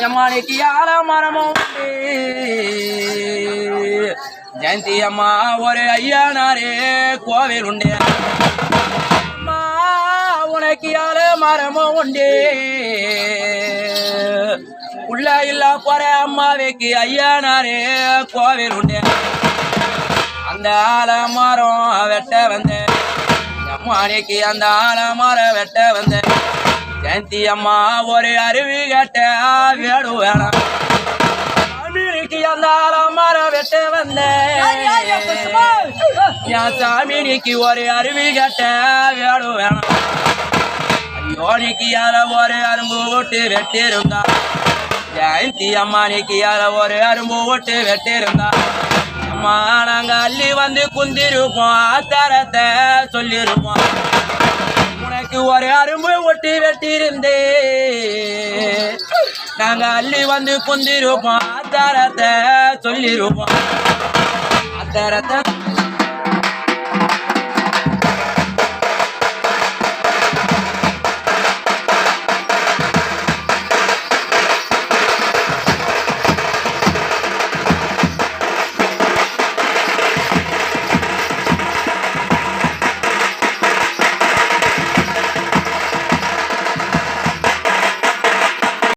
அம்மானிக்கு ஆல மரமும் உண்டு? ஜெயந்தி அம்மா ஒரு ஐயனாரே கோவில் உண்டு. அம்மா உனக்கு ஆல மரமும் உண்டு? உள்ள இல்ல போற அம்மாவைக்கு ஐயனாரே கோவில் உண்டு. அந்த ஆலமரம் வெட்ட வந்தேன். அம்மானிக்கு அந்த ஆலமரம் வெட்ட வந்தேன். ஜெயந்தி அம்மா ஒரு அருவி கேட்ட வேடு வேணாம் சாமினிக்கு அந்த ஆலமரம் வெட்ட வந்தேன் என் சாமினிக்கு ஒரு அருவி கேட்ட வேடு வேணாம் யோனிக்கு யார ஒரு அரும்பு ஓட்டு வெட்டிருந்தா. ஜெயந்தி அம்மானிக்கு யார ஒரு அரும்பு ஓட்டு வெட்டிருந்தா. அம்மா நாங்க அள்ளி வந்து குந்திருப்போம் தரத்தை சொல்லிருப்போம். ஒரு அரும்பு ஒட்டி வெட்டியிருந்தே நாங்க அள்ளி வந்து குந்திருப்போம் தரத்தை சொல்லிருப்போம். தரத்தை